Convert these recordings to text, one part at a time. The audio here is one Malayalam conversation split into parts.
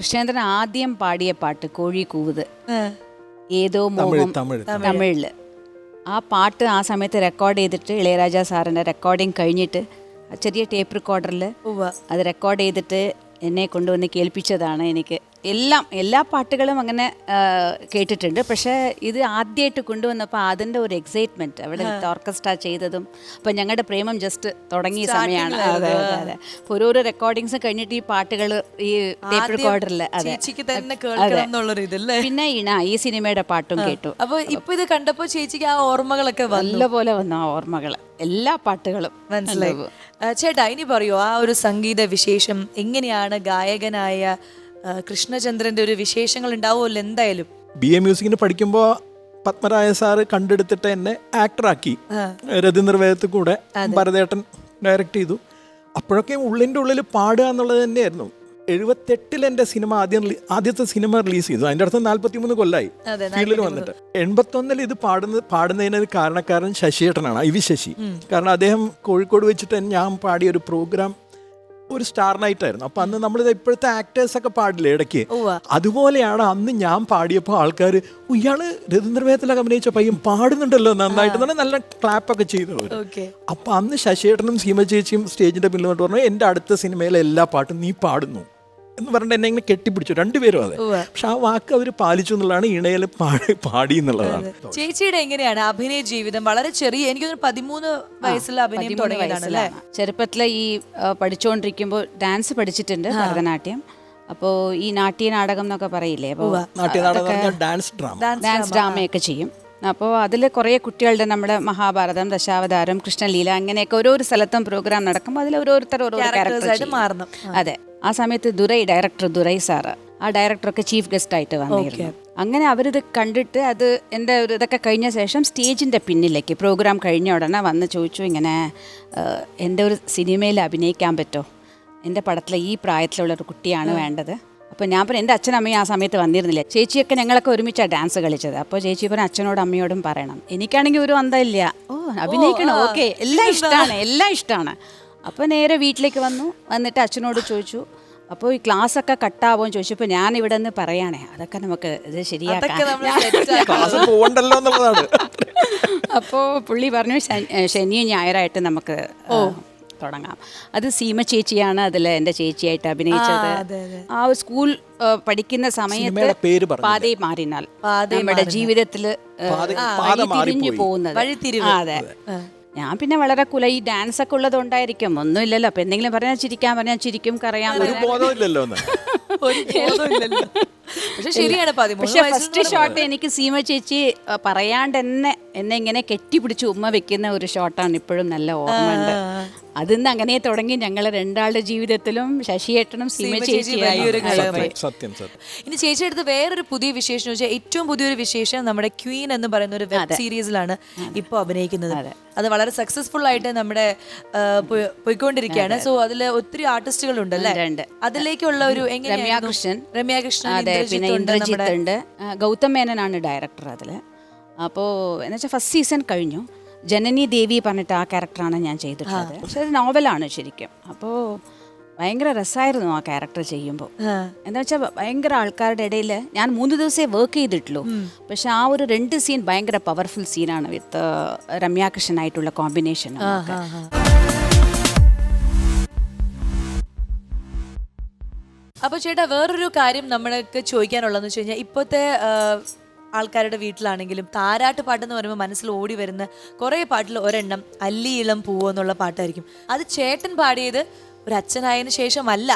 കൃഷ്ണേന്ദ്രൻ ആദ്യം പാടിയ പാട്ട് കോഴി കൂവുത് ഏതോ മോഹം. തമിഴ് തമിഴിൽ. ആ പാട്ട് ആ സമയത്ത് റെക്കോർഡ് ചെയ്തിട്ട് ഇളയരാജ സാറിന്റെ റെക്കോർഡിങ് കഴിഞ്ഞിട്ട് ചെറിയ ടേപ്പ് റെക്കോർഡറിൽ. അത് റെക്കോർഡ് ചെയ്തിട്ട് എന്നെ കൊണ്ടുവന്ന് കേൾപ്പിച്ചതാണ് എനിക്ക്. എല്ലാം എല്ലാ പാട്ടുകളും അങ്ങനെ കേട്ടിട്ടുണ്ട്. പക്ഷേ ഇത് ആദ്യമായിട്ട് കൊണ്ടുവന്നപ്പോൾ അതിന്റെ ഒരു എക്സൈറ്റ്മെന്റ് അവിടെ ഓർക്കസ്ട്ര ചെയ്തതും അപ്പം ഞങ്ങളുടെ പ്രേമം ജസ്റ്റ് തുടങ്ങിയ സമയമാണ് അതെ അതെ അതെ. അപ്പോൾ ഓരോരോ റെക്കോർഡിങ്സ് കഴിഞ്ഞിട്ട് ഈ പാട്ടുകൾ ഈ ടേപ്പ് റെക്കോർഡറിൽ അതെ. പിന്നെ ഇണ ഈ സിനിമയുടെ പാട്ടും കേട്ടു. അപ്പോൾ ഇപ്പോൾ ഇത് കണ്ടപ്പോൾ ചേച്ചിക്ക് ആ ഓർമ്മകളൊക്കെ വന്നു. നല്ലപോലെ വന്നു ആ ഓർമ്മകൾ എല്ലാ പാട്ടുകളും മനസ്സിലായി. ചേട്ടാ ഇനി പറയൂ ആ ഒരു സംഗീത വിശേഷം എങ്ങനെയാണ് ഗായകനായ കൃഷ്ണചന്ദ്രന്റെ ഒരു വിശേഷങ്ങൾ ഉണ്ടാവുമല്ലോ എന്തായാലും. ബി എ മ്യൂസിക്കിന് പഠിക്കുമ്പോൾ പത്മരായ സാറ് കണ്ടെടുത്തിട്ട് എന്നെ ആക്ടറാക്കി രതിനിർവേദത്തിൽ കൂടെ ഭരതേട്ടൻ ഡയറക്ട് ചെയ്തു. അപ്പോഴൊക്കെ ഉള്ളിന്റെ ഉള്ളിൽ പാടുക എന്നുള്ളത് തന്നെയായിരുന്നു. എഴുപത്തെട്ടിൽ എന്റെ സിനിമ ആദ്യം ആദ്യത്തെ സിനിമ റിലീസ് ചെയ്തു. അതിന്റെ അടുത്ത് നാല്പത്തിമൂന്ന് കൊല്ലായി. അതെ, ഫീൽഡിൽ വന്നിട്ട്. എൺപത്തൊന്നിൽ ഇത് പാടുന്ന പാടുന്നതിന് കാരണക്കാരൻ ശശിയേട്ടനാണ്. I V Sasi. കാരണം അദ്ദേഹം കോഴിക്കോട് വെച്ചിട്ട് ഞാൻ പാടിയ ഒരു പ്രോഗ്രാം ഒരു സ്റ്റാർ നൈറ്റ് ആയിരുന്നു. അപ്പൊ അന്ന് നമ്മൾ ഇപ്പോഴത്തെ ആക്ടേഴ്സ് ഒക്കെ പാടില്ലേ ഇടയ്ക്ക്? അതുപോലെയാണ് അന്ന് ഞാൻ പാടിയപ്പോൾ ആൾക്കാർ ഇയാൾ രതീന്ദ്രമേഹത്തിലൊക്കെ അഭിനയിച്ച പയ്യൻ പാടുന്നുണ്ടല്ലോ നന്നായിട്ട് നല്ല ക്ലാപ്പ് ഒക്കെ ചെയ്തു അവർ. ഓക്കെ. അപ്പൊ അന്ന് ശശിയേട്ടനും സീമ ചേച്ചിയും സ്റ്റേജിന്റെ പിന്നിൽ വന്നിട്ട് പറഞ്ഞു എന്റെ അടുത്ത സിനിമയിലെ എല്ലാ പാട്ടും നീ പാടുന്നു. എന്ന് പറഞ്ഞിട്ട് എന്നെ ഇങ്ങനെ കെട്ടിപ്പിടിച്ചു. രണ്ടുപേരും അതെ. പക്ഷെ ആ വാക്ക് അവർ പാലിച്ചു എന്നുള്ളതാണ് ഇണയിൽ പാടി പാടി എന്നുള്ളതാണ്. ചേച്ചിയുടെ എങ്ങനെയാണ് അഭിനയ ജീവിതം? വളരെ ചെറിയ എനിക്ക് പതിമൂന്ന് വയസ്സിൽ അഭിനയം തുടങ്ങിയതാണ് ചെറുപ്പത്തിലെ ചെറുപ്പത്തിൽ ഈ പഠിച്ചുകൊണ്ടിരിക്കുമ്പോൾ ഡാൻസ് പഠിച്ചിട്ടുണ്ട് ഭരതനാട്യം. അപ്പോ ഈ നാട്യ നാടകം എന്നൊക്കെ പറയില്ലേ? അപ്പോൾ നാട്യനാടകം എന്ന് പറഞ്ഞാൽ ഡാൻസ് ഡ്രാമ. ഡാൻസ് ഡ്രാമയൊക്കെ ചെയ്യും. അപ്പോൾ അതിൽ കുറേ കുട്ടികളുടെ നമ്മുടെ മഹാഭാരതം ദശാവതാരം കൃഷ്ണലീല അങ്ങനെയൊക്കെ ഓരോരോ സ്ഥലത്തും പ്രോഗ്രാം നടക്കുമ്പോൾ അതിൽ ഓരോരുത്തർ ഓരോ ആയിട്ട് മാറണം. അതെ. ആ സമയത്ത് ദുരൈ ഡയറക്ടർ ദുരൈ സാറ് ആ ഡയറക്ടറൊക്കെ ചീഫ് ഗസ്റ്റ് ആയിട്ട് വന്നിരുന്നു. അങ്ങനെ അവരിത് കണ്ടിട്ട് അത് എന്റെ ഒരു ഇതൊക്കെ കഴിഞ്ഞ ശേഷം സ്റ്റേജിന്റെ പിന്നിലേക്ക് പ്രോഗ്രാം കഴിഞ്ഞ ഉടനെ വന്ന് ചോദിച്ചു ഇങ്ങനെ "ഏഹ്, എന്റെ ഒരു സിനിമയിൽ അഭിനയിക്കാൻ പറ്റുമോ എന്റെ പടത്തിലെ ഈ പ്രായത്തിലുള്ള ഒരു കുട്ടിയാണ് വേണ്ടത്. അപ്പോൾ ഞാൻ പറഞ്ഞു എന്റെ അച്ഛനമ്മയും ആ സമയത്ത് വന്നിരുന്നില്ല? ചേച്ചിയൊക്കെ ഞങ്ങളൊക്കെ ഒരുമിച്ചാണ് ഡാൻസ് കളിച്ചത്. അപ്പോൾ ചേച്ചി പറഞ്ഞു അച്ഛനോടും അമ്മയോടും പറയണം. എനിക്കാണെങ്കിൽ ഒരു അന്തമില്ല ഓ അഭിനയിക്കണം. ഓക്കെ എല്ലാം ഇഷ്ടമാണ് എല്ലാം ഇഷ്ടമാണ് അപ്പോൾ നേരെ വീട്ടിലേക്ക് വന്നു. വന്നിട്ട് അച്ഛനോട് ചോദിച്ചു അപ്പോൾ ഈ ക്ലാസ് ഒക്കെ കട്ടാവോ? എന്ന് ചോദിച്ചപ്പോൾ ഞാൻ ഇവിടെ നിന്ന് പറയാണേ അതൊക്കെ നമുക്ക് ഇത് ശരിയാക്കാം. അപ്പോൾ പുള്ളി പറഞ്ഞു "ശനി- ഏ, ശനിയും ഞായറായിട്ട് നമുക്ക് തുടങ്ങാം. അത് സീമ ചേച്ചിയാണ് അതിൽ എന്റെ ചേച്ചിയായിട്ട് അഭിനയിച്ചത്. ആ, സ്കൂൾ പഠിക്കുന്ന സമയത്ത് പാതി മാറിനാൽ നമ്മുടെ ജീവിതത്തിൽ തിരിഞ്ഞു. പോകുന്നത്. അതെ. ഞാൻ പിന്നെ വളരെ കുല ഈ ഡാൻസ് ഒക്കെ ഉള്ളതുകൊണ്ടായിരിക്കും. ഒന്നുമില്ലല്ലോ. അപ്പൊ എന്തെങ്കിലും പറഞ്ഞാൽ ചിരിക്കാൻ പറഞ്ഞാൽ ചിരിക്കും കറിയാൻ ഒരു ബോധമില്ലല്ലോ പക്ഷെ ശരിയാണ് പക്ഷെ ഫസ്റ്റ് ഷോട്ട് എനിക്ക് സീമ ചേച്ചി പറയാണ്ട് എന്നെ എന്നെ ഇങ്ങനെ കെട്ടിപ്പിടിച്ച് ഉമ്മ വെക്കുന്ന ഒരു ഷോട്ടാണ് ഇപ്പോഴും നല്ല ഓർമ്മയുണ്ട്. അതിന്ന് അങ്ങനെ തുടങ്ങി ഞങ്ങൾ രണ്ടാളുടെ ജീവിതത്തിലും ശശിയേട്ടനും സീമ ചേച്ചി ചേച്ചിയായി. സത്യം സത്യം ഇനി ചേച്ചി അടുത്ത് വേറൊരു പുതിയ വിശേഷം വെച്ചാൽ ഏറ്റവും പുതിയൊരു വിശേഷം നമ്മുടെ ക്വീൻ എന്ന് പറയുന്ന ഒരു വെബ് സീരീസിലാണ് ഇപ്പോൾ അഭിനയിക്കുന്നത്. അത്. വളരെ സക്സസ്ഫുൾ ആയിട്ട് നമ്മുടെ പോയിക്കൊണ്ടിരിക്കുകയാണ്. സോ അതിൽ ഒത്തിരി ആർട്ടിസ്റ്റുകൾ ഉണ്ട് അല്ലേ? ഉണ്ട്, ഉണ്ട്. അതിലേക്കുള്ള ഒരു? രമ്യാകൃഷ്ണൻ. രമ്യാകൃഷ്ണൻ അതെ ഇന്ദ്രജിത്ത് പിന്നെ ഉണ്ട് ഇന്ദ്രജിത്ത് നമ്മുടെ- ഉണ്ട് ഗൗതം മേനനാണ് ഡയറക്ടർ അതിൽ അപ്പോൾ എന്ന് വെച്ചാൽ ഫസ്റ്റ് സീസൺ കഴിഞ്ഞു. ജനനി ദേവി പറഞ്ഞിട്ട് ആ ക്യാരക്ടറാണ് ഞാൻ ചെയ്തിട്ടുള്ളത്. പക്ഷെ അത് നോവലാണ് ശരിക്കും. അപ്പോൾ ഭയങ്കര രസമായിരുന്നു ആ ക്യാരക്ടർ ചെയ്യുമ്പോൾ എന്താ വെച്ചാൽ ഭയങ്കര ആൾക്കാരുടെ ഇടയിൽ ഞാൻ മൂന്ന് ദിവസമേ വർക്ക് ചെയ്തിട്ടുള്ളൂ. പക്ഷെ ആ ഒരു രണ്ട് സീൻ ഭയങ്കര പവർഫുൾ സീനാണ് വിത്ത് രമ്യാകൃഷ്ണനായിട്ടുള്ള കോമ്പിനേഷൻ അപ്പോൾ. ചേട്ടാ വേറൊരു കാര്യം നമ്മൾക്ക് ചോദിക്കാനുള്ളതെന്ന് വെച്ച് കഴിഞ്ഞാൽ ഇപ്പോഴത്തെ ആൾക്കാരുടെ വീട്ടിലാണെങ്കിലും താരാട്ട് പാട്ടെന്ന് പറയുമ്പോൾ മനസ്സിൽ ഓടി വരുന്ന കുറേ പാട്ടിൽ ഒരെണ്ണം അല്ലി ഇളം പൂവോ എന്നുള്ള പാട്ടായിരിക്കും. അത് ചേട്ടൻ പാടിയത് ഒരു അച്ഛനായതിനു ശേഷമല്ല.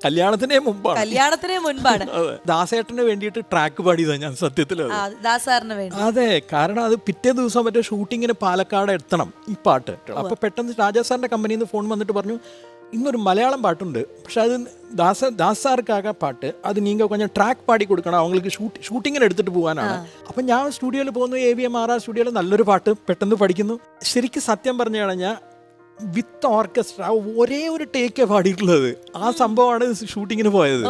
കല്യാണത്തിന് മുമ്പാണ്. കല്യാണത്തിന് മുൻപാണ്. അതെ. ദാസേട്ടന് വേണ്ടിയിട്ട് ട്രാക്ക് പാടിയതാണ് ഞാൻ സത്യത്തിൽ ആ, ദാസാറിന് വേണ്ടി. അതെ കാരണം അത് പിറ്റേ ദിവസം മറ്റേ ഷൂട്ടിങ്ങിന് പാലക്കാട് എത്തണം ഈ പാട്ട്. അപ്പൊ പെട്ടെന്ന് രാജാ സാറിന്റെ കമ്പനിയിൽ നിന്ന് ഫോൺ വന്നിട്ട് പറഞ്ഞു ഇന്നൊരു മലയാളം പാട്ടുണ്ട്. പക്ഷെ അത് ദാസ ദാസാർക്കാകെ പാട്ട് അത് നീങ്ക കൊഞ്ഞ ട്രാക്ക് പാടി കൊടുക്കണം അവങ്ങൾക്ക് ഷൂട്ട് ഷൂട്ടിങ്ങിന് എടുത്തിട്ട് പോകാനാണ് അപ്പം ഞാൻ സ്റ്റുഡിയോയിൽ പോകുന്നു എ വി എം ആർ ആ സ്റ്റുഡിയോയിൽ നല്ലൊരു പാട്ട് പെട്ടെന്ന് പഠിക്കുന്നു. ശരിക്കും സത്യം പറഞ്ഞു കഴിഞ്ഞാൽ വിത്ത് ഓർക്കസ്ട്ര ഒരേ ഒരു ടേക്കേ പാടിയിട്ടുള്ളത്. ആ സംഭവമാണ് ഷൂട്ടിങ്ങിന് പോയത്.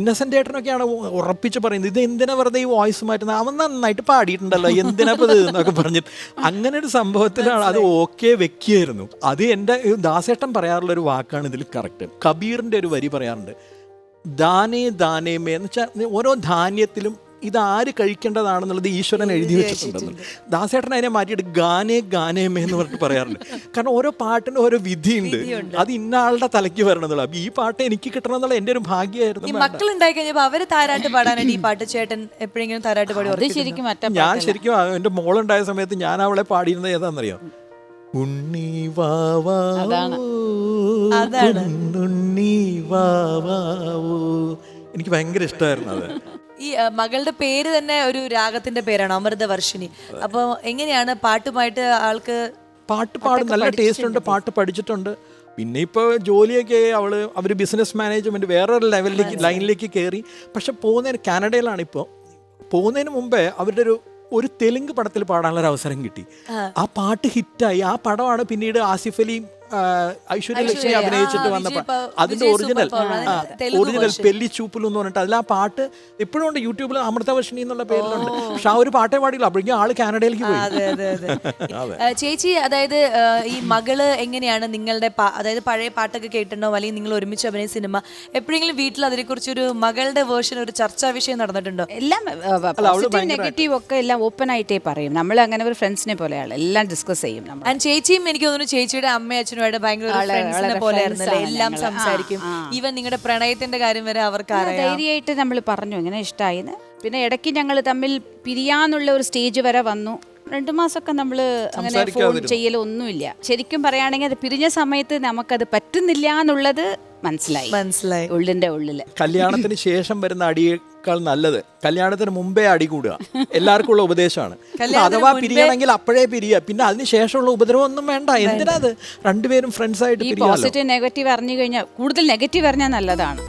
ഇന്നസെന്റ് ഏട്ടനൊക്കെയാണ് ഉറപ്പിച്ച് പറയുന്നത് ഇത് എന്തിനാ വെറുതെ ഈ വോയിസ് മാറ്റുന്നത്? അവൻ നന്നായിട്ട് പാടിയിട്ടുണ്ടല്ലോ എന്തിനാ ഇത് എന്നൊക്കെ പറഞ്ഞു അങ്ങനെ ഒരു സംഭവത്തിലാണ് അത് ഓക്കെ വെക്കിയായിരുന്നു. അത് എന്റെ ദാസേട്ടൻ പറയാറുള്ള ഒരു വാക്കാണ് ഇതിൽ കറക്റ്റ്. കബീറിന്റെ ഒരു വരി പറയാറുണ്ട്. ദാനേ ദാനേമേ എന്ന് വെച്ചാൽ ഓരോ ധാന്യത്തിലും ഇത് ആര് കഴിക്കേണ്ടതാണെന്നുള്ളത് ഈശ്വരൻ എഴുതി വെച്ചിട്ടുണ്ടെന്ന്. ദാസേട്ടൻ അതിനെ മാറ്റിയിട്ട് ഗാനേ ഗാനേമേ എന്ന് പറഞ്ഞിട്ട് പറയാറുണ്ട്. കാരണം ഓരോ പാട്ടിനും ഓരോ വിധിയുണ്ട്. അത് ഇന്ന ആളുടെ തലയ്ക്ക് വരണമെന്നുള്ള ഈ പാട്ട് എനിക്ക് കിട്ടണം എന്നുള്ള എന്റെ ഒരു ഭാഗ്യമായിരുന്നു മക്കൾ ഉണ്ടായി കഴിഞ്ഞപ്പോ അവർ താരാട്ട് പാടാനായിട്ട് ഈ പാട്ട് ചേട്ടൻ എപ്പോഴെങ്കിലും താരാട്ട് പാടി ശരിക്കും മറ്റേ ഞാൻ ശരിക്കും എന്റെ എന്റെ മോളുണ്ടായ സമയത്ത് ഞാൻ അവളെ പാടിയിരുന്നത് ഏതാണെന്നറിയോ? ഉണ്ണി വാവാ അതാണ്. ഉണ്ണി വാവാവോ എനിക്ക് ഭയങ്കര ഇഷ്ടമായിരുന്നു അത്. ഈ മകളുടെ പേര് തന്നെ ഒരു രാഗത്തിന്റെ പേരാണ് അമൃതവർഷിണി അപ്പൊ എങ്ങനെയാണ് പാട്ടുമായിട്ട് ആൾക്ക് പാട്ട് പാടും നല്ല ടേസ്റ്റ് ഉണ്ട് പാട്ട് പഠിച്ചിട്ടുണ്ട്. പിന്നെ ഇപ്പോൾ ജോലിയൊക്കെ അവൾ അവർ ബിസിനസ് മാനേജ്മെന്റ് വേറൊരു ലെവലിലേക്ക് ലൈനിലേക്ക് കയറി പക്ഷെ പോകുന്നതിന് കാനഡയിലാണ് ഇപ്പോൾ പോകുന്നതിന് മുമ്പേ അവരുടെ ഒരു ഒരു തെലുങ്ക് പടത്തിൽ പാടാനുള്ള ഒരു അവസരം കിട്ടി. ആ. പാട്ട് ഹിറ്റായി ആ പടമാണ് പിന്നീട് ആസിഫ് അലിയും ഐശ്വര്യ ലക്ഷ്മി അഭിനയിച്ചിട്ട് വന്നപ്പോൾ അതിന്റെ ഒറിജിനൽ ഒറിജിനൽ പെല്ലിച്ചൂപ്പിൽ പെല്ലി ചൂപ്പിൽ എന്ന് പറഞ്ഞിട്ട് അതിൽ ആ പാട്ട് ഇപ്പോഴും ഉണ്ട് യൂട്യൂബിൽ അമൃതവർഷിണി എന്നുള്ള പേരിലുണ്ട്. പക്ഷെ ആ ഒരു പാട്ടേ പാടില്ല അപ്പോഴേക്കും ആൾ കാനഡയിലേക്ക് പോയി. അതെ അതെ അതെ. ചേച്ചി അതായത് ഈ മകൾ എങ്ങനെയാണ് നിങ്ങളുടെ അതായത് പഴയ പാട്ടൊക്കെ കേട്ടിട്ടുണ്ടോ? അല്ലെങ്കിൽ നിങ്ങൾ ഒരുമിച്ച് അഭിനയ സിനിമ? എപ്പോഴെങ്കിലും വീട്ടിൽ അതിനെക്കുറിച്ച് ഒരു മകളുടെ വേർഷൻ ഒരു ചർച്ചാ വിഷയം നടന്നിട്ടുണ്ടോ? എല്ലാം പോസിറ്റീവ് നെഗറ്റീവ് ഒക്കെ എല്ലാം ഓപ്പൺ ആയിട്ടേ പറയും. നമ്മൾ അങ്ങനെ ഒരു ഫ്രണ്ട്സിനെ പോലെയാണ്. എല്ലാം ഡിസ്കസ് ചെയ്യും ആൻഡ് ചേച്ചിയും എനിക്ക് തോന്നുന്നു ചേച്ചിയുടെ അമ്മയും അച്ഛനുമായിട്ട് ഭയങ്കര ഫ്രണ്ട്സിനെ പോലെ ആയിരുന്നല്ലേ? എല്ലാം സംസാരിക്കും. ഈവൻ നിങ്ങളുടെ പ്രണയത്തിന്റെ കാര്യം വരെ അവർക്ക് ധൈര്യമായിട്ട് നമ്മൾ പറഞ്ഞു ഇങ്ങനെ ഇഷ്ടമായിന്ന് പിന്നെ ഇടയ്ക്ക് ഞങ്ങൾ തമ്മിൽ പിരിയാന്നുള്ള ഒരു സ്റ്റേജ് വരെ വന്നു. രണ്ടു മാസമൊക്കെ നമ്മൾ അങ്ങനെ ഫോൺ ചെയ്യലൊന്നുമില്ല ശരിക്കും പറയുകയാണെങ്കിൽ അത് പിരിഞ്ഞ സമയത്ത് നമുക്കത് പറ്റുന്നില്ല എന്നുള്ളത് മനസ്സിലായി. മനസ്സിലായി. ഉള്ളിന്റെ ഉള്ളിൽ. കല്യാണത്തിന് ശേഷം വരുന്ന അടിയേക്കാൾ നല്ലത് കല്യാണത്തിന് മുമ്പേ അടി കൂടുക. എല്ലാവർക്കും ഉള്ള ഉപദേശമാണ് അഥവാ പിരിയണമെങ്കിൽ അപ്പോഴേ പിരിയുക. പിന്നെ അതിന് ശേഷമുള്ള ഉപദ്രവം ഒന്നും വേണ്ട. എന്തിനാ അത്? രണ്ടുപേരും ഫ്രണ്ട്സ് ആയിട്ട് പോസിറ്റീവ് നെഗറ്റീവ് അറിഞ്ഞു കഴിഞ്ഞാൽ കൂടുതൽ നെഗറ്റീവ് അറിഞ്ഞാൽ നല്ലതാണ്.